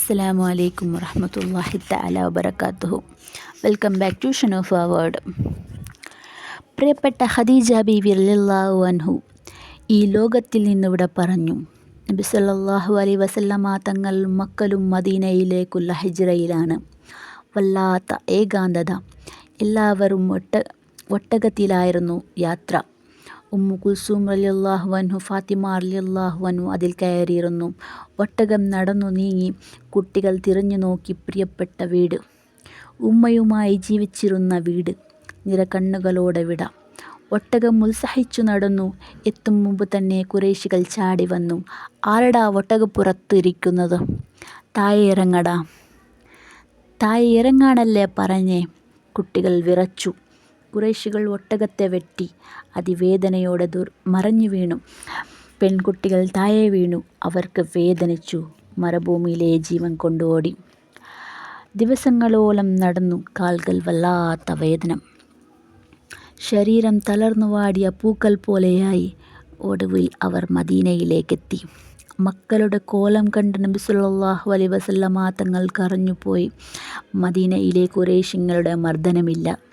അസ്സലാമു അലൈക്കും വറഹമത്തല്ലാഹി തആല വബറകാതുഹു welcome back to Shanoof world പ്രിയപ്പെട്ട ഖദീജ ബീവി വിർലാഹു അൻഹു ഈ ലോകത്തിൽ നിന്നിവിടെ പറഞ്ഞു നബി സല്ലാഹു അലൈ വസല്ലമ തങ്ങൾ മക്കലും മദീനയിലേക്കുള്ള ഹിജ്റയിലാണ്. വല്ലാത്ത ഏകാന്തത. എല്ലാവരും ഒട്ട ഒട്ടകത്തിലായിരുന്നു യാത്ര. ഉമ്മു കുൽസൂം റളിയല്ലാഹു വൻഹു ഫാത്തിമ റളിയല്ലാഹു അൻഹു അതിൽ കയറിയിരുന്നു. ഒട്ടകം നടന്നു നീങ്ങി കുട്ടികൾ തിരഞ്ഞു നോക്കി പ്രിയപ്പെട്ട വീട്. ഉമ്മയുമായി ജീവിച്ചിരുന്ന വീട്. നിറകണ്ണുകളോടെ വിട. ഒട്ടകം ഉത്സാഹിച്ചു നടന്നു. എത്തും മുമ്പ് തന്നെ കുറേശികൾ ചാടി വന്നു. ആരടാ ഒട്ടകപ്പുറത്ത് ഇരിക്കുന്നത് താഴെ ഇറങ്ങടാ. തായെ ഇറങ്ങാണല്ലേ പറഞ്ഞേ. കുട്ടികൾ വിറച്ചു. കുറേശികൾ ഒട്ടകത്തെ വെട്ടി അതിവേദനയോടെ ദുർ മറഞ്ഞു വീണു. പെൺകുട്ടികൾ താഴെ വീണു. അവർക്ക് വേദനിച്ചു. മരഭൂമിയിലെ ജീവൻ കൊണ്ട് ഓടി. ദിവസങ്ങളോളം നടന്നു കാൽകൾ വല്ലാത്ത വേദന. ശരീരം തളർന്നു വാടിയ പൂക്കൽ പോലെയായി ഒടുവിൽ അവർ മദീനയിലേക്കെത്തി. മക്കളുടെ കോലം കണ്ട് നബി സല്ലല്ലാഹു അലൈഹി വസല്ലമ തങ്ങൾ കരഞ്ഞുപോയി. മദീനയിലെ കുറേശിങ്ങളുടെ മർദ്ദനമില്ല.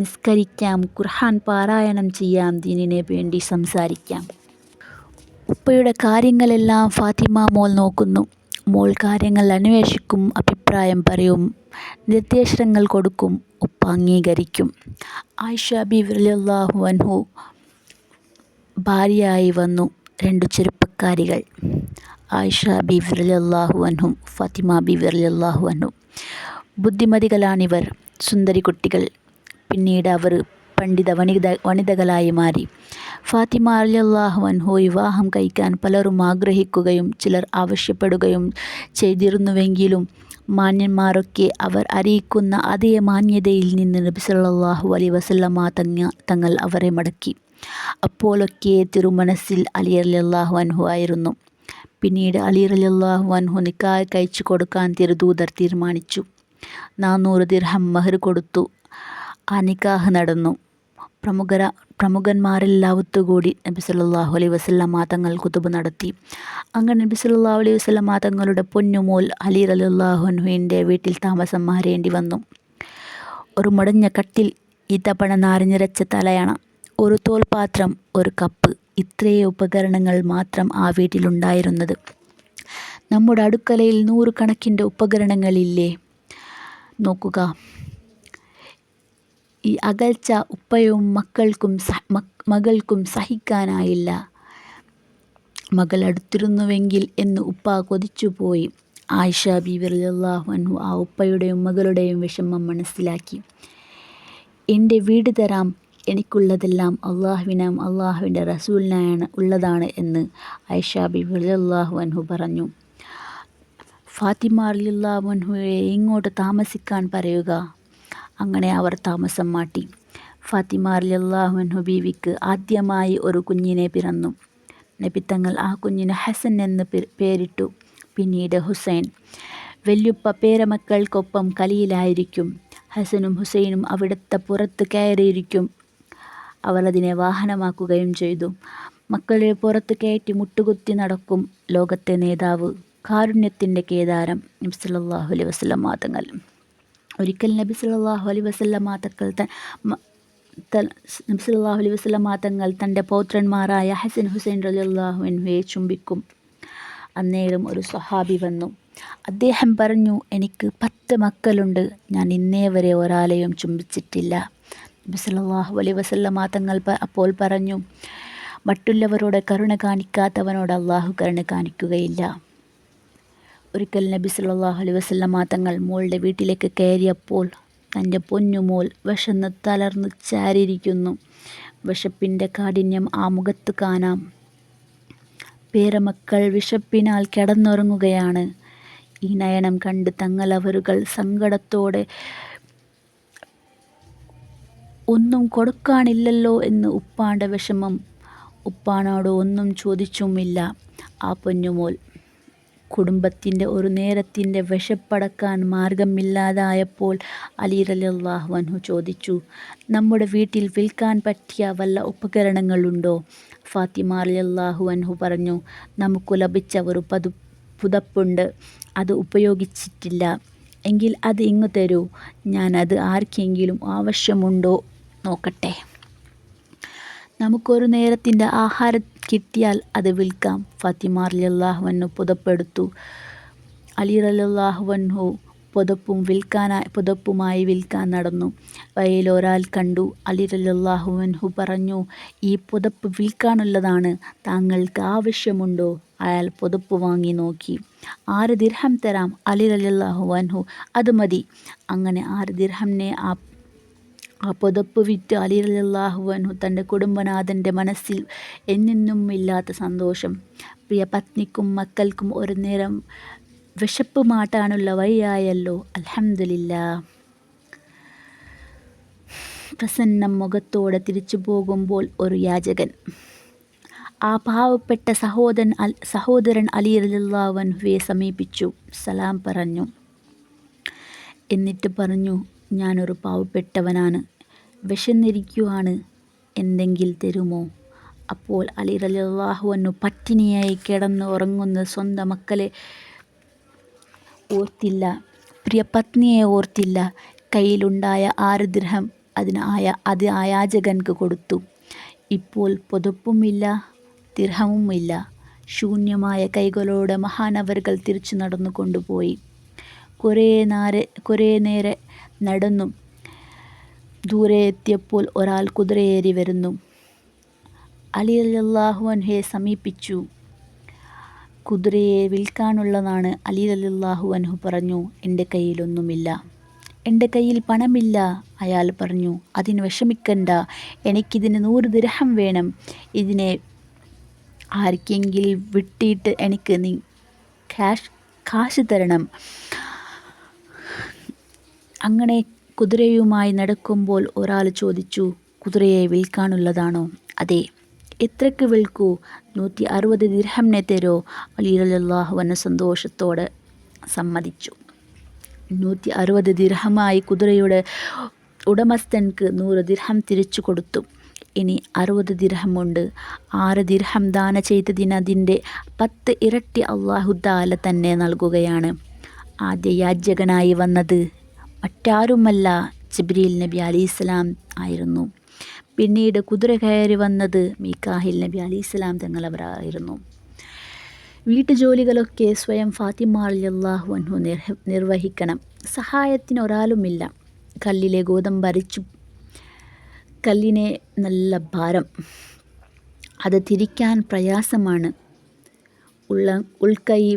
നിസ്കരിക്കാം ഖുർആൻ പാരായണം ചെയ്യാം ദീനിനെ വേണ്ടി സംസാരിക്കാം. ഉപ്പയുടെ കാര്യങ്ങളെല്ലാം ഫാത്തിമ മോൾ നോക്കുന്നു. മോൾ കാര്യങ്ങൾ അന്വേഷിക്കും അഭിപ്രായം പറയും നിർദ്ദേശങ്ങൾ കൊടുക്കും ഉപ്പ അംഗീകരിക്കും. ആയിഷ ബി റളിയല്ലാഹു അൻഹു ഭാര്യയായി വന്നു രണ്ടു ചെറുപ്പക്കാരികൾ. ആയിഷ ബി വിരലാഹു അൻഹും ഫാത്തിമ ബി വിരലാഹു അൻഹു. ബുദ്ധിമതികളാണിവർ സുന്ദരി കുട്ടികൾ. പിന്നീട് അവർ പണ്ഡിത വനിത വനിതകളായി മാറി. ഫാത്തിമ അലിയല്ലാഹു അൻഹു വിവാഹം കഴിക്കാൻ പലരും ആഗ്രഹിക്കുകയും ചിലർ ആവശ്യപ്പെടുകയും ചെയ്തിരുന്നുവെങ്കിലും മാന്യന്മാരൊക്കെ അവർ അറിയിക്കുന്ന അതേ മാന്യതയിൽ നിന്ന് നബി സല്ലല്ലാഹു അലൈഹി വസല്ലമ്മ തങ്ങ തങ്ങൾ അവരെ മടക്കി. അപ്പോഴൊക്കെ തിരുമനസ്സിൽ അലി അലിയല്ലാഹു അൻഹു ആയിരുന്നു. പിന്നീട് അലി അലിയല്ലാഹു അൻഹു നിക്കാഹ് കഴിച്ചു കൊടുക്കാൻ തിരുദൂതർ തീരുമാനിച്ചു. നാനൂറ് ദിർഹം മഹർ കൊടുത്തു. ആ നിക്കാഹ് നടന്നു. പ്രമുഖര പ്രമുഖന്മാരെല്ലാവത്തുകൂടി നബി സല്ലാഹു അലൈഹി വസല്ലമ തങ്ങൾ കുതുബ് നടത്തി. അങ്ങനെ നബി സല്ലാഹു അലൈഹി വസല്ലമ തങ്ങളുടെ പൊന്നുമോൽ അലി റളിയല്ലാഹു അൻഹുവിന്റെ വീട്ടിൽ താമസം മാറേണ്ടി വന്നു. ഒരു മുടഞ്ഞ കട്ടിൽ ഈത്തപ്പഴ നാരഞ്ഞിരച്ച തലയാണ്. ഒരു തോൽപാത്രം ഒരു കപ്പ് ഇത്രയേ ഉപകരണങ്ങൾ മാത്രം ആ വീട്ടിലുണ്ടായിരുന്നത്. നമ്മുടെ അടുക്കളയിൽ നൂറുകണക്കിന്റെ ഉപകരണങ്ങളില്ലേ? നോക്കുക. ഈ അകൽച്ച ഉപ്പയും മക്കൾക്കും മകൾക്കും സഹിക്കാനായില്ല. മകൾ അടുത്തിരുന്നുവെങ്കിൽ എന്ന് ഉപ്പ കൊതിച്ചുപോയി. ആയിഷ ബീവി റളിയല്ലാഹു അൻഹു ആ ഉപ്പയുടെയും മകളുടെയും വിഷമം മനസ്സിലാക്കി. എന്റെ വീട് തരാം. എനിക്കുള്ളതെല്ലാം അള്ളാഹുവിനും അള്ളാഹുവിന്റെ റസൂലിനാണ് ഉള്ളതാണ് എന്ന് ബീവി റളിയല്ലാഹു അൻഹു പറഞ്ഞു. ഫാത്തിമ റളിയല്ലാഹു അൻഹുവെ ഇങ്ങോട്ട് താമസിക്കാൻ പറയുക? അങ്ങനെ അവർ താമസം മാറ്റി. ഫാത്തിമ റളിയല്ലാഹു ബീവിക്ക് ആദ്യമായി ഒരു കുഞ്ഞിനെ പിറന്നു. നബിത്തങ്ങൾ ആ കുഞ്ഞിന് ഹസൻ എന്ന് പേരിട്ടു. പിന്നീട് ഹുസൈൻ. വല്യുപ്പ പേരമക്കൾക്കൊപ്പം കലിയിലായിരിക്കും. ഹസനും ഹുസൈനും അവിടുത്തെ പുറത്ത് കയറിയിരിക്കും. അവർ അതിനെ വാഹനമാക്കുകയും ചെയ്തു. മക്കളെ പുറത്ത് കയറ്റി മുട്ടുകുത്തി നടക്കും ലോകത്തെ നേതാവ്. കാരുണ്യത്തിന്റെ കേദാരം. നബ്സലാഹുലി വസ്ലം അലൈഹി വസല്ലം മാതങ്ങൾ. ഒരിക്കൽ നബി സല്ലല്ലാഹു അലൈഹി വസല്ലമ ത നബി സല്ലല്ലാഹു അലൈഹി വസല്ലമ തങ്ങൾ തന്റെ പൗത്രന്മാരായ ഹസൻ ഹുസൈൻ റളിയല്ലാഹു അൻഹുവെ ചുംബിക്കും. അന്നേരം ഒരു സ്വഹാബി വന്നു. അദ്ദേഹം പറഞ്ഞു എനിക്ക് പത്ത് മക്കളുണ്ട്. ഞാൻ ഇന്നേ വരെ ഒരാളെയും ചുംബിച്ചിട്ടില്ല. നബി സല്ലല്ലാഹു അലൈഹി വസല്ലമ തങ്ങൾ അപ്പോൾ പറഞ്ഞു മറ്റുള്ളവരോട് കരുണ കാണിക്കാത്തവനോട് അള്ളാഹു കരുണ കാണിക്കുകയില്ല. ഒരിക്കൽ നബി സല്ലാഹു അലൈ വസല്ലമ തങ്ങൾ മോളുടെ വീട്ടിലേക്ക് കയറിയപ്പോൾ തന്റെ പൊന്നുമോൾ വിശന്ന് തളർന്ന് ചാരിയിരിക്കുന്നു. വിശപ്പിന്റെ കാഠിന്യം ആ മുഖത്ത് കാണാം. പേരമക്കൾ വിശപ്പിനാൽ കിടന്നുറങ്ങുകയാണ്. ഈ നയനം കണ്ട് തങ്ങളവരുകൾ സങ്കടത്തോടെ ഒന്നും കൊടുക്കാനില്ലല്ലോ എന്ന് ഉപ്പാണ്ട വിഷമം ഉപ്പാനോട് ഒന്നും ചോദിച്ചുമില്ല. ആ പൊന്നുമോൾ കുടുംബത്തിന്റെ ഒരു നേരത്തിന്റെ വിശപ്പടക്കാൻ മാർഗമില്ലാതായപ്പോൾ അലി അൻഹു ചോദിച്ചു നമ്മുടെ വീട്ടിൽ വിൽക്കാൻ പറ്റിയ വല്ല ഉപകരണങ്ങളുണ്ടോ? ഫാത്തിമ റളിയല്ലാഹു അൻഹു പറഞ്ഞു നമുക്ക് ലഭിച്ച ഒരു പതു പുതപ്പുണ്ട്. അത് ഉപയോഗിച്ചിട്ടില്ല. എങ്കിൽ അത് ഇങ്ങ് തരൂ. ഞാനത് ആർക്കെങ്കിലും ആവശ്യമുണ്ടോ നോക്കട്ടെ. നമുക്കൊരു നേരത്തിന്റെ ആഹാരം കിട്ടിയാൽ അത് വിൽക്കാം. ഫാത്തിമ അലിയല്ലാഹുവന്നു പുതപ്പെടുത്തു. അലി റളിയല്ലാഹു പുതപ്പും വിൽക്കാനായി പുതപ്പുമായി വിൽക്കാൻ നടന്നു. വഴിയിലൊരാൾ കണ്ടു. അലി റളിയല്ലാഹു അൻഹു പറഞ്ഞു ഈ പുതപ്പ് വിൽക്കാനുള്ളതാണ്. താങ്കൾക്ക് ആവശ്യമുണ്ടോ? അയാൾ പുതപ്പ് വാങ്ങി നോക്കി. ആറ് ദിർഹം തരാം അലി റളിയല്ലാഹു അൻഹു. അത് മതി. അങ്ങനെ ആറ് ദിർഹമിനെ ആ ആ പുതപ്പ് വിറ്റ് അലി അൻഹു തന്റെ കുടുംബനാഥന്റെ മനസ്സിൽ എന്നെന്നും ഇല്ലാത്ത സന്തോഷം. പ്രിയ പത്നിക്കും മക്കൾക്കും ഒരു നേരം വിശപ്പ് മാട്ടാനുള്ള വഴിയായല്ലോ. അലഹമില്ല പ്രസന്നം മുഖത്തോടെ തിരിച്ചു പോകുമ്പോൾ ഒരു യാചകൻ. ആ പാവപ്പെട്ട സഹോദരൻ അൽ സഹോദരൻ അലി റളിയല്ലാഹു അൻഹുവെ സമീപിച്ചു. സലാം പറഞ്ഞു. എന്നിട്ട് പറഞ്ഞു ഞാനൊരു പാവപ്പെട്ടവനാണ്. വിശന്നിരിക്കുവാണ് എന്തെങ്കിൽ തരുമോ? അപ്പോൾ അലി അൻഹു പട്ടിണിയായി കിടന്ന് ഉറങ്ങുന്ന സ്വന്തം മക്കളെ ഓർത്തില്ല. പ്രിയ പത്നിയെ ഓർത്തില്ല. കയ്യിലുണ്ടായ ആറ് ദിർഹം അതിന് ആയ അത് ആയാചകൻക്ക് യാചകൻക്ക് കൊടുത്തു. ഇപ്പോൾ പുതപ്പുമില്ല ദിർഹവുമില്ല. ശൂന്യമായ കൈകളോടെ മഹാനവറുകൾ തിരിച്ചു നടന്നു കൊണ്ടുപോയി കുറേ നേരെ കുറേ നേരെ നടന്നു. ദൂരെ എത്തിയപ്പോൾ ഒരാൾ കുതിരയേറി വരുന്നു. അലി അൻഹയെ സമീപിച്ചു. കുതിരയെ വിൽക്കാനുള്ളതാണ് അലി റളിയല്ലാഹു അൻഹു പറഞ്ഞു എന്റെ കയ്യിലൊന്നുമില്ല. എന്റെ കയ്യിൽ പണമില്ല അയാൾ പറഞ്ഞു. അതിന് വിഷമിക്കണ്ട. എനിക്കിതിന് നൂറ് ദിരഹം വേണം. ഇതിനെ ആർക്കെങ്കിലും വിട്ടിട്ട് എനിക്ക് നീ ക്യാഷ് കാശ് തരണം. അങ്ങനെ കുതിരയുമായി നടക്കുമ്പോൾ ഒരാൾ ചോദിച്ചു കുതിരയെ വിൽക്കാനുള്ളതാണോ? അതെ. എത്രക്ക് വിൽക്കൂ? നൂറ്റി അറുപത് ദിർഹമിനെ തരോ? അലി റളിയല്ലാഹു അൻഹു സന്തോഷത്തോടെ സമ്മതിച്ചു. നൂറ്റി അറുപത് ദിർഹമായി കുതിരയുടെ ഉടമസ്ഥൻക്ക് നൂറ് ദിർഹം തിരിച്ചു കൊടുത്തു. ഇനി അറുപത് ദിർഹമുണ്ട്. ആറ് ദിർഹം ദാന ചെയ്തതിനതിന്റെ പത്ത് ഇരട്ടി അള്ളാഹുദാല തന്നെ നൽകുകയാണ്. ആദ്യ യാചകനായി വന്നത് മറ്റാരുമല്ല ജിബ്രീൽ നബി അലി ഇസ്ലാം ആയിരുന്നു. പിന്നീട് കുതിര കയറി വന്നത് മീക്കാഹിൽ നബി അലി ഇസ്ലാം തങ്ങളവരായിരുന്നു വീട്ടുജോലികളൊക്കെ സ്വയം ഫാത്തിമ റളിയല്ലാഹു അൻഹു നിർവഹിക്കണം. സഹായത്തിന് ഒരാളുമില്ല. കല്ലിലെ ഗോതമ്പ് അരിച്ചു. കല്ലിനെ നല്ല ഭാരം. അത് തിരിക്കാൻ പ്രയാസമാണ്. ഉള്ള ഉൾക്കൈ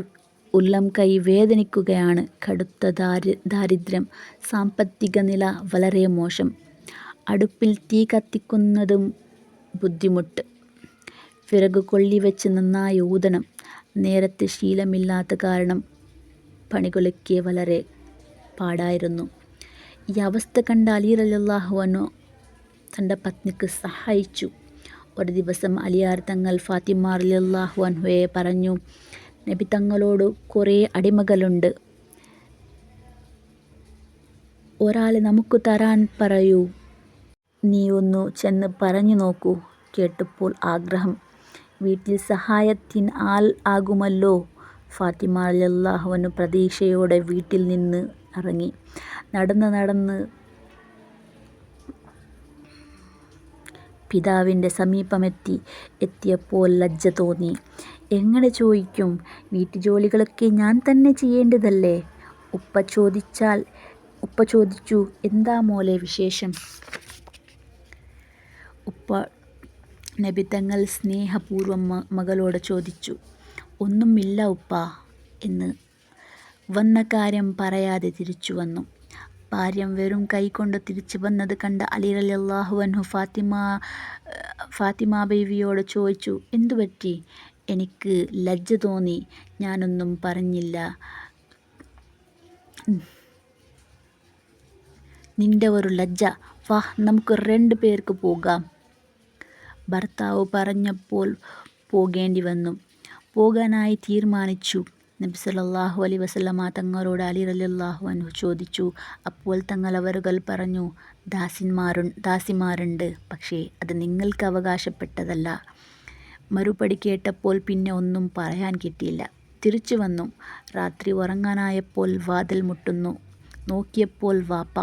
ഉള്ളം കൈ വേദനിക്കുകയാണ് കടുത്ത ദാരി ദാരിദ്ര്യം. സാമ്പത്തിക നില വളരെ മോശം. അടുപ്പിൽ തീ കത്തിക്കുന്നതും ബുദ്ധിമുട്ട്. വിറക് കൊള്ളി വെച്ച് നന്നായി ഊതണം. നേരത്തെ ശീലമില്ലാത്ത കാരണം പണികളൊക്കെ വളരെ പാടായിരുന്നു. ഈ അവസ്ഥ കണ്ട അലി അൻഹു തന്റെ പത്നിക്ക് സഹായിച്ചു. ഒരു ദിവസം അലിയാർ തങ്ങൾ ഫാത്തിമാർ അലി അൻഹുവെ പറഞ്ഞു നബി തങ്ങളോട് കുറേ അടിമകളുണ്ട്. ഒരാൾ നമുക്ക് തരാൻ പറയൂ. നീ ഒന്ന് ചെന്ന് പറഞ്ഞു നോക്കൂ കേട്ടപ്പോൾ ആഗ്രഹം. വീട്ടിൽ സഹായത്തിന് ആൾ ആകുമല്ലോ. ഫാത്തിമ അൻഹു പ്രതീക്ഷയോടെ വീട്ടിൽ നിന്ന് ഇറങ്ങി. നടന്ന് നടന്ന് പിതാവിന്റെ സമീപമെത്തി എത്തിയപ്പോൾ ലജ്ജ തോന്നി. എങ്ങനെ ചോദിക്കും? വീട്ടുജോലികളൊക്കെ ഞാൻ തന്നെ ചെയ്യേണ്ടതല്ലേ ഉപ്പ ചോദിച്ചാൽ ഉപ്പ ചോദിച്ചു എന്താ മോലെ വിശേഷം ഉപ്പ നബിതങ്ങൾ സ്നേഹപൂർവം മകളോട് ചോദിച്ചു ഒന്നുമില്ല ഉപ്പ എന്ന് വന്ന കാര്യം പറയാതെ തിരിച്ചു വന്നു. ഭാര്യ വെറും കൈകൊണ്ട് തിരിച്ചു വന്നത് കണ്ട അലി റളിയല്ലാഹു അൻഹു ഫാത്തിമ ഫാത്തിമ ബീവിയോട് ചോദിച്ചു എന്തുപറ്റി? എനിക്ക് ലജ്ജ തോന്നി ഞാനൊന്നും പറഞ്ഞില്ല. നിന്റെ ഒരു ലജ്ജ. വാ നമുക്ക് രണ്ട് പേർക്ക് പോകാം. ഭർത്താവ് പറഞ്ഞപ്പോൾ പോകേണ്ടി വന്നു. പോകാനായി തീരുമാനിച്ചു. നബി സല്ലല്ലാഹു അലൈഹി വസല്ലമ തങ്ങളോട് അലി റളിയല്ലാഹു അനു ചോദിച്ചു. അപ്പോൾ തങ്ങൾ അവരുകൾ പറഞ്ഞു ദാസിന്മാരു ദാസിമാരുണ്ട് പക്ഷേ അത് നിങ്ങൾക്ക് അവകാശപ്പെട്ടതല്ല. മറുപടി കേട്ടപ്പോൾ പിന്നെ ഒന്നും പറയാൻ കിട്ടിയില്ല. തിരിച്ചു വന്നു. രാത്രി ഉറങ്ങാനായപ്പോൾ വാതിൽ മുട്ടുന്നു. നോക്കിയപ്പോൾ വാപ്പ.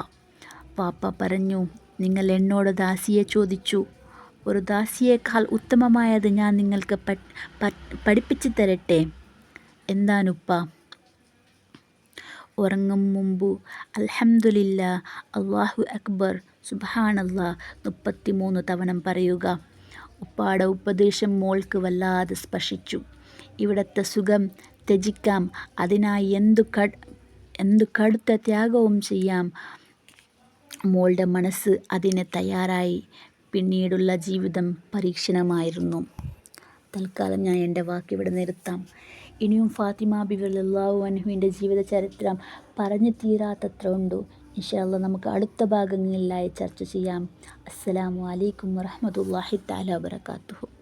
വാപ്പ പറഞ്ഞു നിങ്ങൾ എന്നോട് ദാസിയെ ചോദിച്ചു. ഒരു ദാസിയേക്കാൾ ഉത്തമമായത് ഞാൻ നിങ്ങൾക്ക് പഠിപ്പിച്ചു തരട്ടെ. എന്താണുപ്പ? ഉറങ്ങും മുമ്പ് അൽഹംദുലില്ല അള്ളാഹു അക്ബർ സുബാനല്ലാ മുപ്പത്തി മൂന്ന് തവണ പറയുക. ഉപ്പാടെ ഉപദേശം മോൾക്ക് വല്ലാതെ സ്പർശിച്ചു. ഇവിടത്തെ സുഖം ത്യജിക്കാം. അതിനായി എന്തു കട് എന്തു കടുത്ത ത്യാഗവും ചെയ്യാം. മോളുടെ മനസ്സ് അതിന് തയ്യാറായി. പിന്നീടുള്ള ജീവിതം പരീക്ഷണമായിരുന്നു. തൽക്കാലം ഞാൻ എന്റെ വാക്കിവിടെ നിർത്താം. ഇനിയും ഫാത്തിമ ബിബി റളിയല്ലാഹു ജീവിത ചരിത്രം പറഞ്ഞു തീരാത്തത്ര ഉണ്ടോ? ഇൻഷാല്ല നമുക്ക് അടുത്ത ഭാഗങ്ങളിലായി ചർച്ച ചെയ്യാം. അസ്സലാമു അലൈക്കും വറഹ്മത്തുള്ളാഹി താല വബറകാതുഹു.